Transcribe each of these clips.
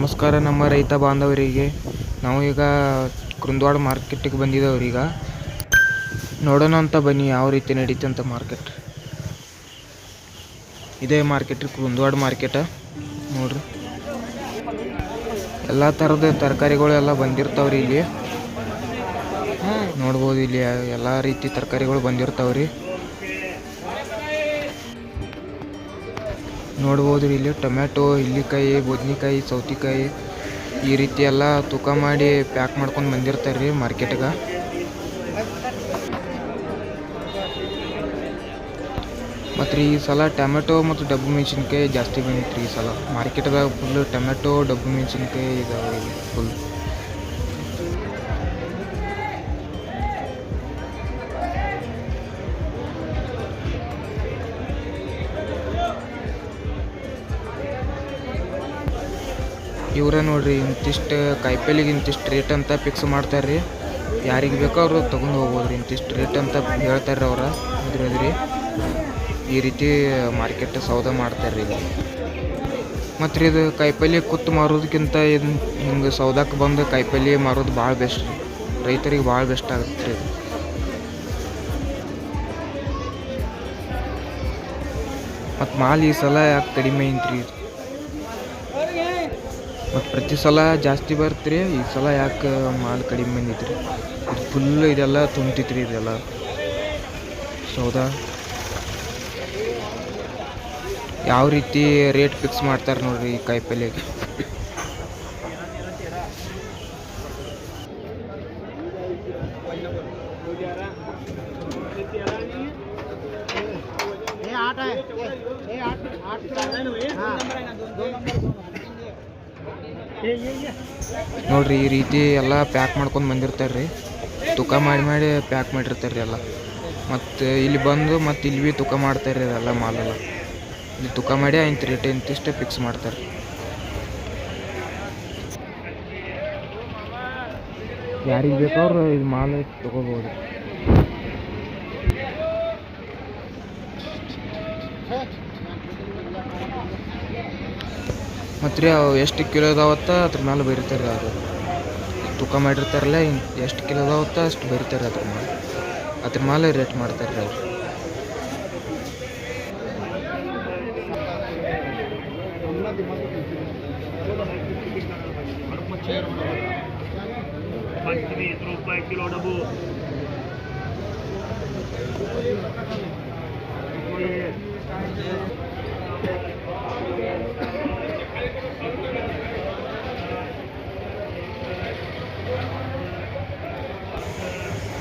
ನಮಸ್ಕಾರ ನಮ್ಮ ರೈತ ಬಾಂಧವರಿಗೆ. ನಾವು ಈಗ ಕುಂದವಾಡ ಮಾರ್ಕೆಟಿಗೆ ಬಂದಿದ್ದೇವೆ ಈಗ. ನೋಡೋಣ ಅಂತ ಬನ್ನಿ ಯಾವ ರೀತಿ ನಡೀತೆ ಅಂತ ಮಾರ್ಕೆಟ್ ಇದೇ ಮಾರ್ಕೆಟ್ ರೀ ಕುಂದವಾಡ ಮಾರ್ಕೆಟ ನೋಡ್ರಿ. ಎಲ್ಲ ಥರದ ತರಕಾರಿಗಳು ಎಲ್ಲ ಬಂದಿರ್ತಾವ್ರಿ ಇಲ್ಲಿ. ನೋಡ್ಬೋದು ಇಲ್ಲಿ ಎಲ್ಲ ರೀತಿ ತರಕಾರಿಗಳು ಬಂದಿರ್ತಾವ್ರಿ. ನೋಡ್ಬೋದು ಇಲ್ಲಿ ಟೊಮ್ಯಾಟೊ, ಇಲ್ಲಿಕಾಯಿ, ಬದ್ನಿಕಾಯಿ, ಸೌತೆಕಾಯಿ, ಈ ರೀತಿ ಎಲ್ಲ ತೂಕ ಮಾಡಿ ಪ್ಯಾಕ್ ಮಾಡ್ಕೊಂಡು ಬಂದಿರ್ತಾರೆ ರೀ ಮಾರ್ಕೆಟ್ಗೆ. ಮತ್ತು ರೀ ಈ ಸಲ ಟೊಮೆಟೊ ಮತ್ತು ಡಬ್ಬು ಮೆಣಸಿನ್ಕಾಯಿ ಜಾಸ್ತಿ ಬಂದಿತ್ತು ಈ ಸಲ. ಮಾರ್ಕೆಟ್ದಾಗ ಫುಲ್ ಟೊಮೆಟೊ ಡಬ್ಬು ಮೆಣಸಿನ್ಕಾಯಿ ಇದಾವೆ ಫುಲ್ ಇವರ ನೋಡ್ರಿ ಇಂತಿಷ್ಟು ಕಾಯಿಪಲ್ಲೆಗೆ ಇಂತಿಷ್ಟು ರೇಟ್ ಅಂತ ಫಿಕ್ಸ್ ಮಾಡ್ತಾರೆ ರೀ ಯಾರಿಗೆ ಬೇಕೋ ಅವರು ತೊಗೊಂಡು ಹೋಗ್ಬೋದು ರೀ ಇಂತಿಷ್ಟು ರೇಟ್ ಅಂತ ಹೇಳ್ತಾರೆ ಅವ್ರು. ರೀ ಈ ರೀತಿ ಮಾರ್ಕೆಟ್ ಸೌದ ಮಾಡ್ತಾರೆ ರೀ ಮತ್ತು ರೀ ಇದು ಕಾಯಿಪಲ್ಲೆ ಕುತ್ತು ಮಾರೋದಕ್ಕಿಂತ ಇದು ಹಿಂಗೆ ಸೌದಕ್ಕೆ ಬಂದು ಕಾಯಿಪಲ್ಲೆ ಮಾರೋದು ಭಾಳ ಬೆಸ್ಟ್ ರೀ. ರೈತರಿಗೆ ಭಾಳ ಬೆಸ್ಟ್ ಆಗುತ್ತೆ ರೀ ಇದು. ಮತ್ತು ಮಾಲ್ ಈ ಸಲ ಯಾಕೆ ಕಡಿಮೆ ಐತ್ರಿ ಮತ್ತು ಪ್ರತಿ ಸಲ ಜಾಸ್ತಿ ಬರ್ತ್ರಿ, ಈ ಸಲ ಯಾಕೆ ಮಾಲ್ ಕಡಿಮೆ ಬಂದಿತ್ತು ರೀ ಇದು ಫುಲ್ ಇದೆಲ್ಲ ತುಂಬ್ತಿತ್ತು ರೀ ಇದೆಲ್ಲ. ಸೌದಾ ಯಾವ ರೀತಿ ರೇಟ್ ಫಿಕ್ಸ್ ಮಾಡ್ತಾರೆ ನೋಡ್ರಿ ಈ ಕಾಯಿಪಲ್ಲೆಗೆ ये ನೋಡ್ರಿ, ಈ ರೀತಿ ಎಲ್ಲ ಪ್ಯಾಕ್ ಮಾಡ್ಕೊಂಡು ಬಂದಿರ್ತಾರೆ ರೀ ತೂಕ ಮಾಡಿ ಮಾಡಿ ಪ್ಯಾಕ್ ಮಾಡಿರ್ತಾರೆ ರೀ ಎಲ್ಲ. ಮತ್ತು ಇಲ್ಲಿ ಬಂದು ಮತ್ತು ಇಲ್ಲಿ ಭೀ ತೂಕ ಮಾಡ್ತಾರೆ ರೀ ಎಲ್ಲ. ಮಾಲೆಲ್ಲ ಇಲ್ಲಿ ತೂಕ ಮಾಡಿ ಇಂಥ ರೇಟ್ ಇಂತಿಷ್ಟೇ ಫಿಕ್ಸ್ ಮಾಡ್ತಾರೆ ಯಾರಿಗೆ ಬೇಕವ್ರು ಇದು ಮಾಲ್ ತೊಗೋಬೋದು. ಮತ್ತು ರೀ, ಅವು ಎಷ್ಟು ಕಿಲೋ ಇದಾವತ್ತ ಅದ್ರ ಮೇಲೆ ರೀ ಅವರು ತೂಕ ಮಾಡಿರ್ತಾರಲ್ಲ, ಎಷ್ಟು ಕಿಲೋ ಇದಾವತ್ತ ಅಷ್ಟು ಬೈರ್ತಾರೆ ಅದ್ರ ಮೇಲೆ ಅದ್ರ ಮೇಲೆ ರೇಟ್ ಮಾಡ್ತಾರೆ ರೀ ಅವರು. ರೂಪಾಯಿ ಕಿಲೋ ಡಬ್ಬು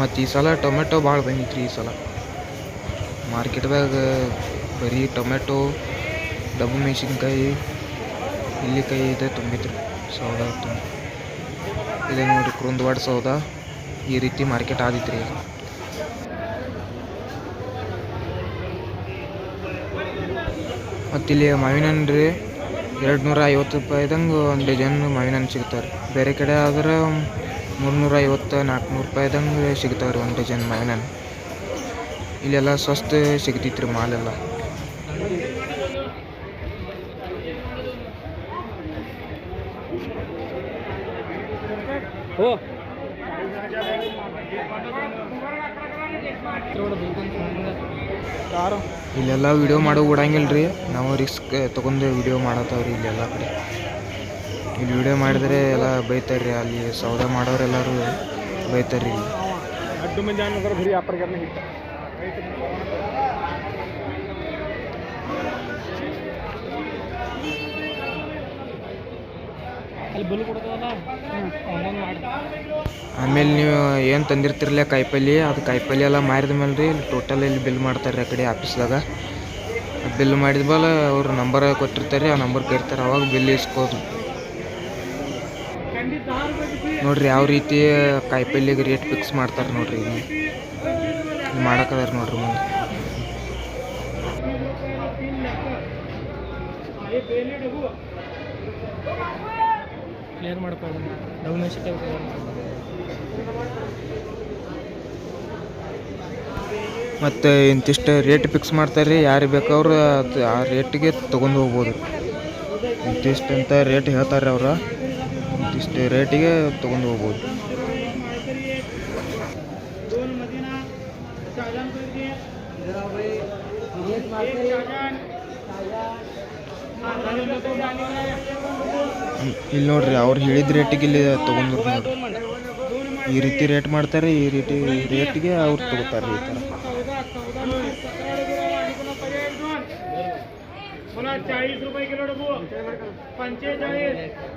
ಮತ್ತು ಈ ಸಲ ಟೊಮೆಟೊ ಭಾಳ ಬಂದಿತ್ತು ರೀ ಈ ಸಲ. ಮಾರ್ಕೆಟ್ದಾಗ ಬರೀ ಟೊಮೆಟೊ ಡಬ್ಬು ಮೆಣಸಿನ್ಕಾಯಿ, ಇಲ್ಲಿಕಾಯಿ ಇದೆ ತುಂಬಿತ್ತು ರೀ ಸೌದಾ ಇದೆ ನೋಡಿ ಕುಂದ್ವಾಡ ಸೌದಾ, ಈ ರೀತಿ ಮಾರ್ಕೆಟ್ ಆದಿತ್ತು ರೀ ಈಗ. ಮತ್ತು ಇಲ್ಲಿ ಮಾವಿನ ಹಣ್ಣು ರೀ ಎರಡು ನೂರ ಐವತ್ತು ರೂಪಾಯಿದಂಗೆ ಒಂದು ಡಜನ್ ಮಾವಿನ ಹಣ್ಣು ಸಿಗ್ತಾರೆ ಬೇರೆ ಕಡೆ ಆದ್ರೆ ಮೂರ್ನೂರ ಐವತ್ತು ನಾಲ್ಕುನೂರು ರೂಪಾಯಿದಂಗೆ ಸಿಗ್ತಾವೆ ರೀ ಒಂದು ಡಜನ್ ಮಾವಿನ ಇಲ್ಲೆಲ್ಲ ಸ್ವಸ್ಥ ಸಿಗ್ತೈತೆ ರೀ ಮಾಲೆಲ್ಲ ಇಲ್ಲೆಲ್ಲ ವಿಡಿಯೋ ಮಾಡೋ ಬಿಡಂಗಿಲ್ಲ ರೀ ನಾವು ರಿಸ್ಕ್ ತೊಗೊಂಡು ವಿಡಿಯೋ ಮಾಡತ್ತಾವ್ರಿ ಇಲ್ಲೆಲ್ಲ ಕಡೆ. ಇಲ್ಲಿ ವಿಡಿಯೋ ಮಾಡಿದರೆ ಎಲ್ಲ ಬೈತಾರೆ ಅಲ್ಲಿ ಸೌದೆ ಮಾಡೋರೆಲ್ಲರೂ ಬೈತಾರೆ ಆಮೇಲೆ ನೀವು ಏನು ತಂದಿರ್ತಿರ್ಲಿ ಕಾಯಿಪಲ್ಲೆ, ಅದು ಕಾಯಿಪಲ್ಲೆ ಎಲ್ಲ ಮಾರಿದ ಮೇಲೆ ರೀ ಟೋಟಲ್ ಇಲ್ಲಿ ಬಿಲ್ ಮಾಡ್ತಾರೆ ಆ ಕಡೆ ಆಫೀಸ್ದಾಗ ಬಿಲ್ ಮಾಡಿದ ಮೇಲೆ ಅವ್ರ ನಂಬರ್ ಕೊಟ್ಟಿರ್ತಾರೆ, ಆ ನಂಬರ್ ಕೇಳ್ತಾರೆ, ಅವಾಗ ಬಿಲ್ ಇಸ್ಕೋದು ನೋಡ್ರಿ ಯಾವ ರೀತಿ ಕಾಯಿಪಲ್ಯಗೆ ರೇಟ್ ಫಿಕ್ಸ್ ಮಾಡ್ತಾರೆ ನೋಡ್ರಿ ಮಾಡಕ್ಕದಾರ ನೋಡ್ರಿ ಮುಂದೆ. ಕ್ಲಿಯರ್ ಮಾಡ್ಕೊಳ್ಳಿ ಮತ್ತು ಇಂತಿಷ್ಟು ರೇಟ್ ಫಿಕ್ಸ್ ಮಾಡ್ತಾರೆ ರೀ ಯಾರು ಬೇಕವ್ರು ಅದು ಆ ರೇಟಿಗೆ ತೊಗೊಂಡು ಹೋಗ್ಬೋದು. ಇಂತಿಷ್ಟು ಅಂತ ರೇಟ್ ಹೇಳ್ತಾರೆ ಅವ್ರು. ಇಂತಿಷ್ಟು ರೇಟಿಗೆ ತೊಗೊಂಡು ಹೋಗ್ಬೋದು दोन मदिना शाहजहान करके एक शाहजहान हाँ, झाले ना तो डाली काय? ಹ್ಮ್. ಇಲ್ಲಿ ನೋಡ್ರಿ ಅವ್ರು ಹೇಳಿದ ರೇಟಿಗೆ ಇಲ್ಲಿ ತೊಗೊಂಡ್ರು ನೋಡ್ರಿ दोन मंडळ. दोन मंडळ. ಈ ರೀತಿ ರೇಟ್ ಮಾಡ್ತಾರೆ ಈ ರೀತಿ ರೇಟಿಗೆ ಅವ್ರು ತಗೋತಾರೆ ಈ ಥರ चौदा चौदा रुपये सतरा रुपये आणि पुन्हा पर्याय दोन पुन्हा चाळीस रुपये किलो डबू पंचेचाळीस पन्नास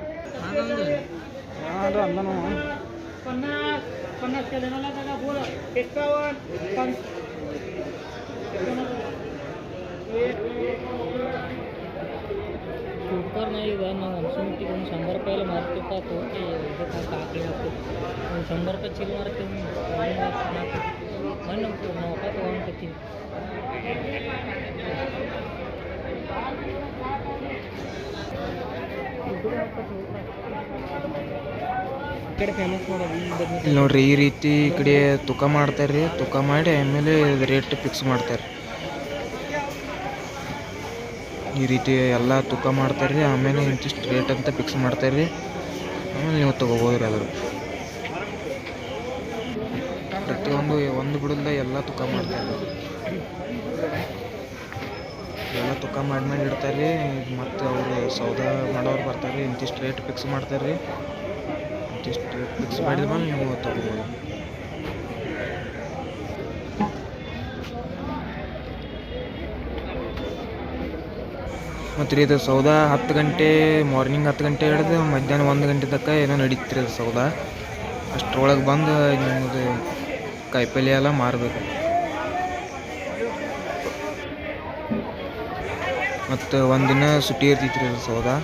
पन्नास पन्नासच्या लेणाला दादा बोला एक्कावन्न कुकर नाही म्हणून तिकडून शंभर रुपयाला मारतो का तो ते काकी लागतो शंभर रुपये चिल मारते म्हणून नौका तो वन किती Thank you. ಇಲ್ಲಿ ನೋಡ್ರಿ, ಈ ರೀತಿ ಈ ಕಡೆ ತೂಕ ಮಾಡ್ತಾರೆ ರೀ ತೂಕ ಮಾಡಿ ಆಮೇಲೆ ರೇಟ್ ಫಿಕ್ಸ್ ಮಾಡ್ತಾರೆ ಈ ರೀತಿ ಎಲ್ಲ ತೂಕ ಮಾಡ್ತಾರೆ ರೀ ಆಮೇಲೆ ಇಂತಿಷ್ಟು ರೇಟ್ ಅಂತ ಫಿಕ್ಸ್ ಮಾಡ್ತಾರೆ ರೀ ಆಮೇಲೆ ನೀವು ತೊಗೋಬೋದು ರೀ ಅದ್ರ ಪ್ರತಿಯೊಂದು, ಒಂದು ಬಿಡಲ್ದ ಎಲ್ಲ ತೂಕ ಮಾಡ್ತಾರೆ ಎಲ್ಲ ತೂಕ ಮಾಡಿ ಮಾಡಿ ಇಡ್ತಾರೆ ರೀ ಮತ್ತು ಅವರು ಸೌದಾ ಮಾಡೋರು ಬರ್ತಾರೆ ರೀ ಇಂತಿಷ್ಟು ರೇಟ್ ಫಿಕ್ಸ್ ಮಾಡ್ತಾರೆ ರೀ ಇಂತಿಷ್ಟು ರೇಟ್ ಫಿಕ್ಸ್ ಮಾಡಿದ ಮೇಲೆ ನೀವು ತೊಗೊಬೋದು. ಮತ್ತು ರೀ ಇದು ಸೌದಾ ಹತ್ತು ಗಂಟೆ ಮಾರ್ನಿಂಗ್ ಹತ್ತು ಗಂಟೆ ಹಿಡಿದು ಮಧ್ಯಾಹ್ನ ಒಂದು ಗಂಟೆ ತಕ್ಕ ಏನೋ ನಡೀತಿರಿ ಅದು ಸೌದಾ. ಅಷ್ಟರೊಳಗೆ ಬಂದು ನಿಮ್ಮದು ಕಾಯಿಪಲ್ಯ ಎಲ್ಲ ಮಾರಬೇಕು. ಮತ್ತು ಒಂದಿನ ಸುಟ್ಟಿ ಇರ್ತೈತ್ರಿ ರೀ ಸೌದಾ.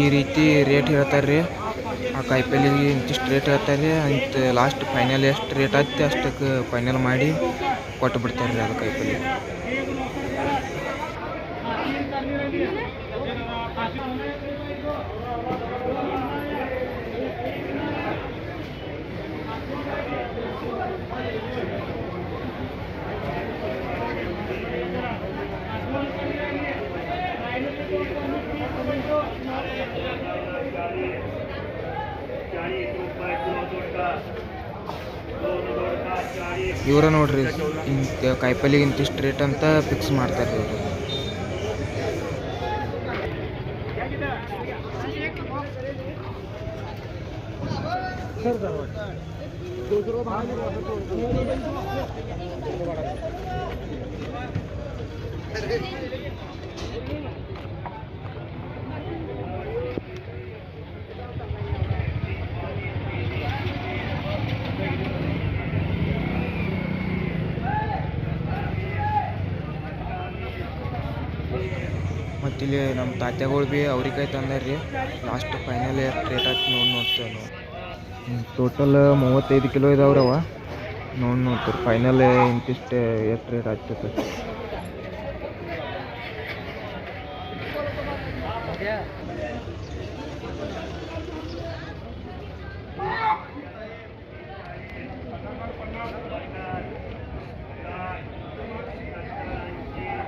ಈ ರೀತಿ ರೇಟ್ ಹೇಳ್ತಾರ್ರಿ. ಆ ಕಾಯಿಪಲ್ಲೆಗೆ ಇಂತಿಷ್ಟು ರೇಟ್ ಹೇಳ್ತಾರೆ ಅಂತ ಲಾಸ್ಟ್ ಫೈನಲ್ ಎಷ್ಟು ರೇಟ್ ಆಯ್ತು ಅಷ್ಟಕ್ಕೆ ಫೈನಲ್ ಮಾಡಿ ಕೊಟ್ಟು ಬಿಡ್ತಾರೆ ರೀ ಅದು ಕಾಯಿಪಲ್ಲೆ. ಇವರ ನೋಡ್ರಿ ಇಂತ ಕಾಯಿಪಲ್ಲೆಗೆ ಇಂತಿಷ್ಟು ರೇಟ್ ಅಂತ ಫಿಕ್ಸ್ ಮಾಡ್ತಾರೆ ಇವರು. ಮತ್ತು ಇಲ್ಲಿ ನಮ್ಮ ತಾತ್ಯಾಗಳು ಭೀ ಅವ್ರಿಕಾಯಿ ತಂದಾರ ರೀ. ಲಾಸ್ಟ್ ಫೈನಲ್ ರೇಟ್ ಆಯ್ತು ನೋಡಿ ನೋಡ್ತೇವೆ ಟೋಟಲ್ ಮೂವತ್ತೈದು ಕಿಲೋ ಇದಾವ್ರವ ನೋಡಿ ನೋಡ್ತೀರಿ ಫೈನಲ್ ಇಂತಿಷ್ಟು ಎಷ್ಟು ರೇಟ್ ಆಗ್ತೈತೆ.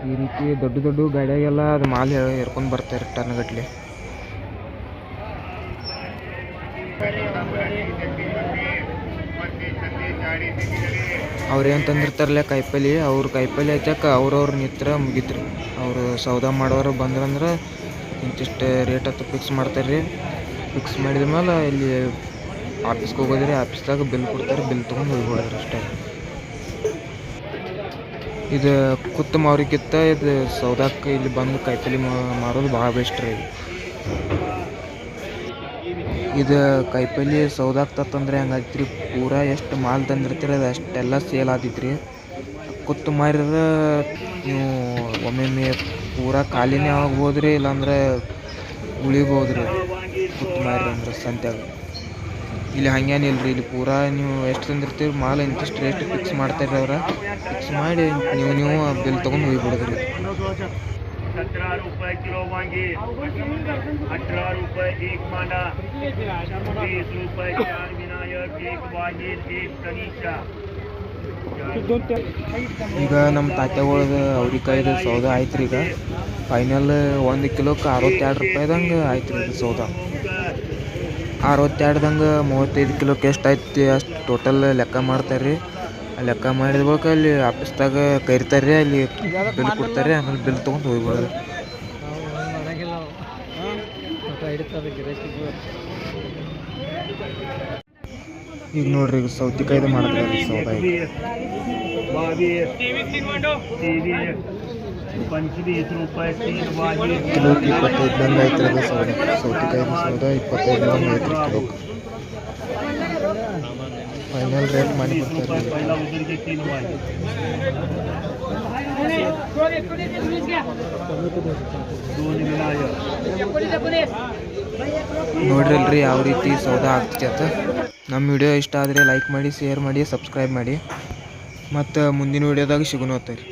ಈ ರೀತಿ ದೊಡ್ಡ ದೊಡ್ಡ ಗಾಡಿಯಾಗೆಲ್ಲ ಅದು ಮಾಲ್ ಹೇರ್ಕೊಂಡು ಬರ್ತಾರೆ ಟನ್ ಅವ್ರು ಏನು ತಂದಿರ್ತಾರಲ್ಲ ಕಾಯಿಪಲ್ಲೆ? ಅವ್ರ ಕಾಯಿಪಲ್ಲೆ ಹಚ್ಚಕ್ಕೆ ಅವ್ರವ್ರ ನಿತ್ರ ಮುಗಿತ್ರಿ. ಅವರು ಸೌದಾ ಮಾಡೋರು ಬಂದ್ರಂದ್ರೆ ಇಂತಿಷ್ಟು ರೇಟ್ ಅಂತ ಫಿಕ್ಸ್ ಮಾಡ್ತಾರೆ ರೀ ಫಿಕ್ಸ್ ಮಾಡಿದ ಮೇಲೆ ಇಲ್ಲಿ ಆಫೀಸ್ಗೆ ಹೋಗೋದ್ರಿ, ಆಫೀಸ್ದಾಗ ಬಿಲ್ ಕೊಡ್ತಾರೆ ಬಿಲ್ ತೊಗೊಂಡು ಹೋಗ್ಬಿಡೋದ್ರಿ ಅಷ್ಟೇ. ಇದು ಕುತ್ತ ಮಾರಿಕಿತ್ತ ಇದು ಸೌದಾಕ್ಕೆ ಇಲ್ಲಿ ಬಂದು ಕಾಯಿಪಲ್ಲೆ ಮಾರೋದು ಭಾಳ ಬೆಸ್ಟ್ ರೀ. ಇದು ಕಾಯಿಪಲ್ಲೆ ಸೌದಾಕ್ ತಂದ್ರೆ ಹೆಂಗಾಯ್ತು ರೀ ಪೂರಾ ಎಷ್ಟು ಮಾಲ್ ತಂದಿರ್ತೀರಿ, ಅದು ಅಷ್ಟೆಲ್ಲ ಸೇಲ್ ಆದಿತ್ತು ಕುತ್ತು ಮಾರಿದ್ರೆ ನೀವು ಒಮ್ಮೊಮ್ಮೆ ಪೂರಾ ಖಾಲಿನೇ ಆಗ್ಬೋದು ರೀ ಇಲ್ಲಾಂದ್ರೆ ಉಳಿಬೋದು ರೀ ಕುತ್ತು ಮಾರಿ ಅಂದ್ರೆ ಸಂತ್ಯಾಗ ಇಲ್ಲಿ ಹಂಗೇನಿಲ್ಲ ರೀ ಇಲ್ಲಿ ಪೂರಾ ನೀವು ಎಷ್ಟು ತಂದಿರ್ತೀರಿ ಮಾಲ್ ಇಂತಿಷ್ಟು ರೇಟ್ ಫಿಕ್ಸ್ ಮಾಡ್ತಾರೆ ಅವ್ರ ಫಿಕ್ಸ್ ಮಾಡಿ ನೀವು ನೀವು ಬಿಲ್ ತೊಗೊಂಡು ಹೋಗ್ಬಿಡೋದು ರೀ सतरा रुपये किलो वांगी अठरा रुपये एक मांडा बीस रुपये चार विनायक एक वाजिर एक तनीचा ಈಗ ನಮ್ಮ ತಾತ್ಯಾಗಳದು ಅವ್ರಿಕಾಯ್ದು ಸೌದೆ ಆಯ್ತು ರೀ ಈಗ ಫೈನಲ್ ಒಂದು ಕಿಲೋಕ್ಕೆ ಅರವತ್ತೆರಡು ರೂಪಾಯಿದಂಗೆ ಆಯ್ತು ರೀ ಇದು ಸೌದೆ ಅರವತ್ತೆರಡ್ದಂಗೆ ಮೂವತ್ತೈದು ಕಿಲೋಕ್ಕೆ ಐತಿ. ಅಷ್ಟು ಟೋಟಲ್ ಲೆಕ್ಕ ಮಾಡ್ತಾರೆ ರೀ ಲೆಕ್ಕ ಮಾಡಿದ ಬಳಿಕ ಅಲ್ಲಿ ಆಫೀಸ್ದಾಗ ಕರಿತಾರೆ ರೀ ಅಲ್ಲಿ ಬಿಲ್ ಕೊಡ್ತಾರೆ ಆಮೇಲೆ ಬಿಲ್ ತೊಗೊಂಡು ಹೋಗ್ಬಿಡೋದು ಈಗ ನೋಡ್ರಿ, ಈಗ ಸೌತಿಕಾಯ್ದು ಮಾಡಿದ್ರೆ ರೀ ಪಂಚಮೀಸ್ ಇಪ್ಪತ್ತೈದು ಬಂದು ಐತರದ ಸಾವಿರ. ಸೌತೆಕಾಯಿ ಸಾವಿರ ಇಪ್ಪತ್ತೈದು ಬಂದು ಐತ್ರಿ ಕಿಲೋಕ್ಕೆ ಫೈನಲ್ ರೇಟ್ ಮಾಡಿ ಕೊಡ್ತಾರೆ. ನೋಡ್ರಲ್ರಿ ಯಾವ ರೀತಿ ಸೌದ ಆಗ್ತೈತೆ ನಮ್ಮ ವಿಡಿಯೋ ಇಷ್ಟ ಆದರೆ ಲೈಕ್ ಮಾಡಿ ಶೇರ್ ಮಾಡಿ ಸಬ್ಸ್ಕ್ರೈಬ್ ಮಾಡಿ. ಮತ್ತು ಮುಂದಿನ ವಿಡಿಯೋದಾಗ ಸಿಗುನೋತ್ತೀರಿ